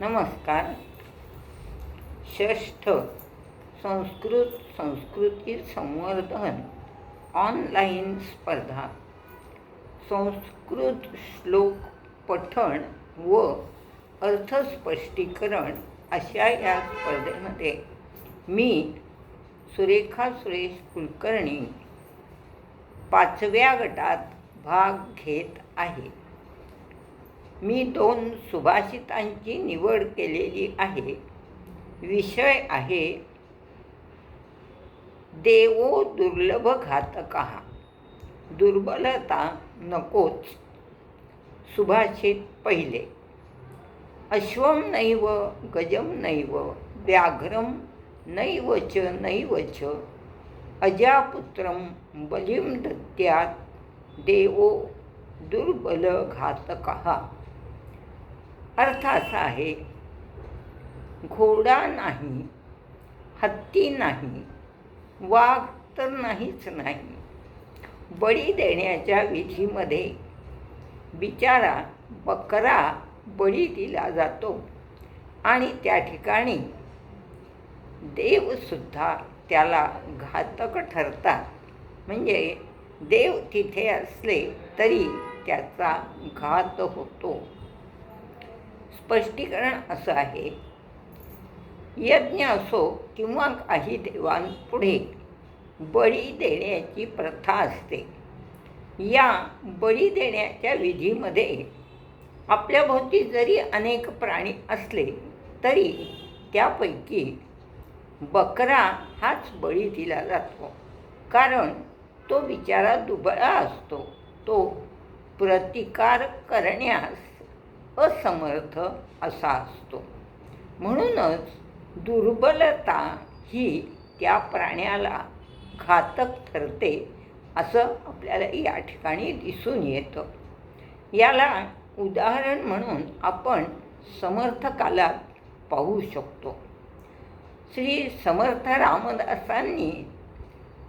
नमस्कार. षष्ठ संस्कृत संस्कृती संवर्धन ऑनलाईन स्पर्धा. संस्कृत श्लोक पठण व अर्थस्पष्टीकरण अशा या स्पर्धेमध्ये मी सुरेखा सुरेश कुलकर्णी पाचव्या गटात भाग घेत आहे. मी दोन सुभाषितांची निवड केलेली आहे. विषय आहे देवो दुर्लभ घातका. दुर्बलता नकोच सुभाषित पहिले. अश्वम नैव गजम नैव व्याघ्रम नैव च नैव च अजापुत्रम बलिम दत्यात देवो दुर्बल घातका. अर्थ असा आहे घोडा नाही हत्ती नाही वाघ तर नाहीच नाही. बळी देण्याच्या विधीमध्ये बिचारा बकरा बळी दिला जातो आणि त्या ठिकाणी देवसुद्धा त्याला घातक ठरतात. म्हणजे देव तिथे असले तरी त्याचा घात होतो. स्पष्टीकरण असं आहे. यज्ञ असो किंवा काही देवांपुढे बळी देण्याची प्रथा असते. या बळी देण्याच्या विधीमध्ये आपल्याभोवती जरी अनेक प्राणी असले तरी त्यापैकी बकरा हाच बळी दिला जातो. कारण तो बिचारा दुबळा असतो. तो प्रतिकार करण्यास असमर्थ असा असतो. म्हणूनच दुर्बलता ही त्या प्राण्याला घातक ठरते असं आपल्याला या ठिकाणी दिसून येतं. याला उदाहरण म्हणून आपण समर्थकाला पाहू शकतो. श्री समर्थ रामदासांनी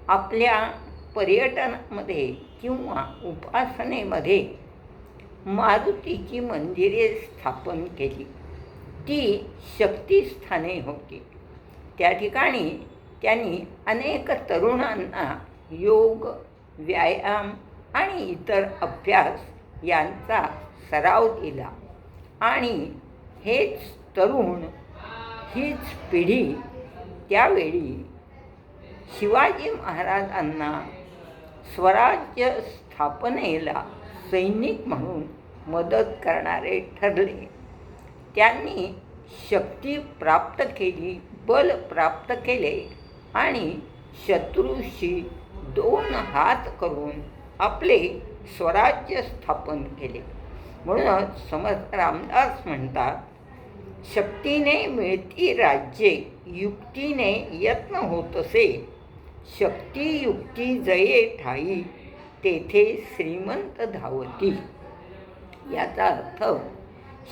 आपल्या पर्यटनामध्ये किंवा उपासनेमध्ये मारुतीची मंदिरे स्थापन केली. ती शक्तिस्थाने होती. त्या ठिकाणी त्यांनी अनेक तरुणांना योग व्यायाम आणि इतर अभ्यास यांचा सराव दिला. आणि हेच तरुण हीच पिढी त्यावेळी शिवाजी महाराजांना स्वराज्य स्थापनेला सैनिक म्हणून मदत करणारे ठरले. त्यांनी शक्ती प्राप्त केली बल प्राप्त केले आणि शत्रूशी दोन हात करून आपले स्वराज्य स्थापन केले. म्हणूनच समर्थ रामदास म्हणतात शक्तीने मिळती राज्ये युक्तीने यत्न होत असे. शक्ती युक्ती जये ठाई तेथे श्रीमंत धावती. याचा अर्थ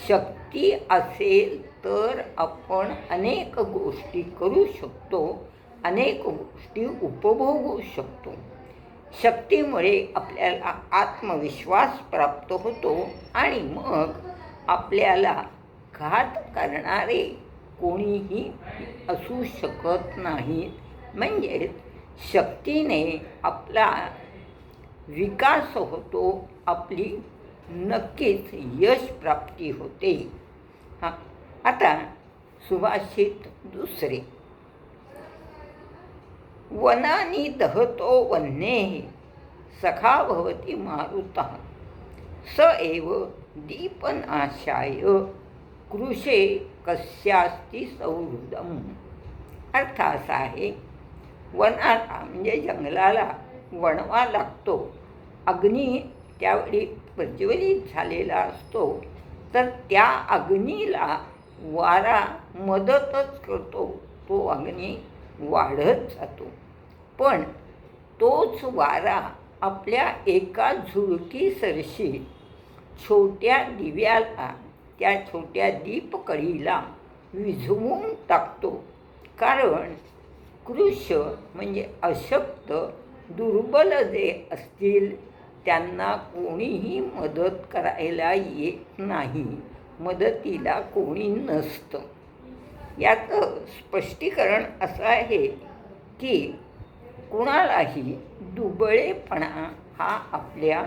शक्ती असेल तर आपण अनेक गोष्टी करू शकतो अनेक गोष्टी उपभोगू शकतो. शक्तीमुळे आपल्याला आत्मविश्वास प्राप्त होतो आणि मग आपल्याला घात करणारे कोणीही असू शकत नाहीत म्हणजेच शक्तीने आपला विकास होतो आपली नक्कीच यश प्राप्ती होते. हां आता सुभाषित दुसरे. वनानी दहतो वन्ये सखा भवती मारुता. स एव दीपनाशाय कृषे कस्यास्ती सौहृदम. अर्थ असा आहे वनाला म्हणजे जंगलाला वणवा लागतो. अग्नी त्यावेळी प्रज्वलित झालेला असतो तर त्या अग्नीला वारा मदतच करतो. तो अग्नी वाढत जातो. पण तोच वारा आपल्या एका झुळकीसरशी छोट्या दिव्याला त्या छोट्या दीपकळीला विझवून टाकतो. कारण कृष म्हणजे अशक्त दुर्बल जे असतील त्यांना कोणीही मदत करायला येत नाही. मदतीला कोणी नसतं. याचं स्पष्टीकरण असं आहे की कुणालाही दुबळेपणा हा आपल्या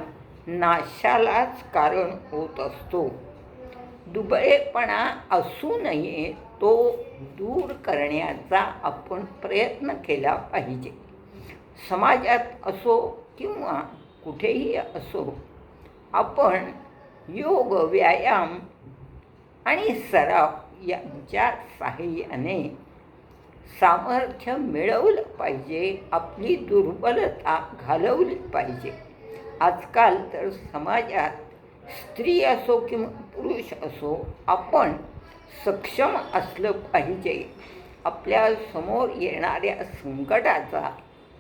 नाशालाच कारण होत असतो. दुबळेपणा असू नये तो दूर करण्याचा आपण प्रयत्न केला पाहिजे. समाजात असो किंवा कुठेही असो आपण योग व्यायाम आणि सराव यांच्या साहाय्याने सामर्थ्य मिळवलं पाहिजे आपली दुर्बलता घालवली पाहिजे. आजकाल तर समाजात स्त्री असो किंवा पुरुष असो आपण सक्षम असलं पाहिजे. आपल्यासमोर येणाऱ्या संकटाचा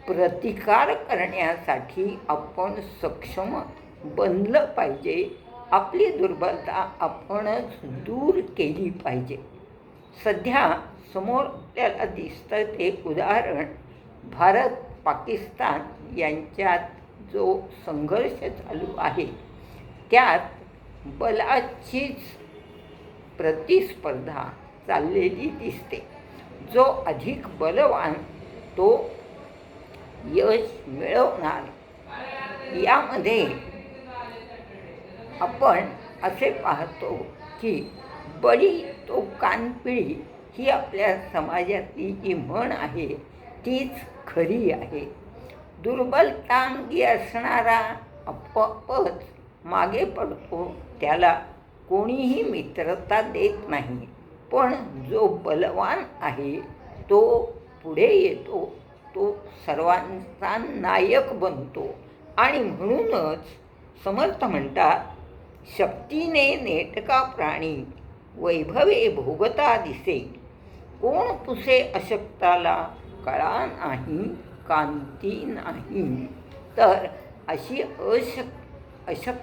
प्रतिकार करण्यासाठी आपण सक्षम बनलं पाहिजे. आपली दुर्बलता आपणच दूर केली पाहिजे. सध्या समोर आपल्याला दिसतं ते उदाहरण भारत पाकिस्तान यांच्यात जो संघर्ष चालू आहे. त्यात बलाचीच प्रतिस्पर्धा चाललेली दिसते. जो अधिक बलवान तो यश मिळवणार. यामध्ये आपण असे पाहतो की बळी तो कानपिळी ही आपल्या समाजातली जी म्हण आहे तीच खरी आहे. दुर्बलतांगी असणारा आपोआपच मागे पडतो त्याला कोणीही मित्रता देत नाही. पण जो बलवान आहे तो पुढे येतो. तो सर्वांचा नायक बनतो. आणि म्हणूनच समर्थ म्हणतात शक्तीने नेटका प्राणी वैभवे भोगता दिसे. कोण तुसे अशक्ताला कळा नाही कांती नाही. तर अशी अशक अशक्त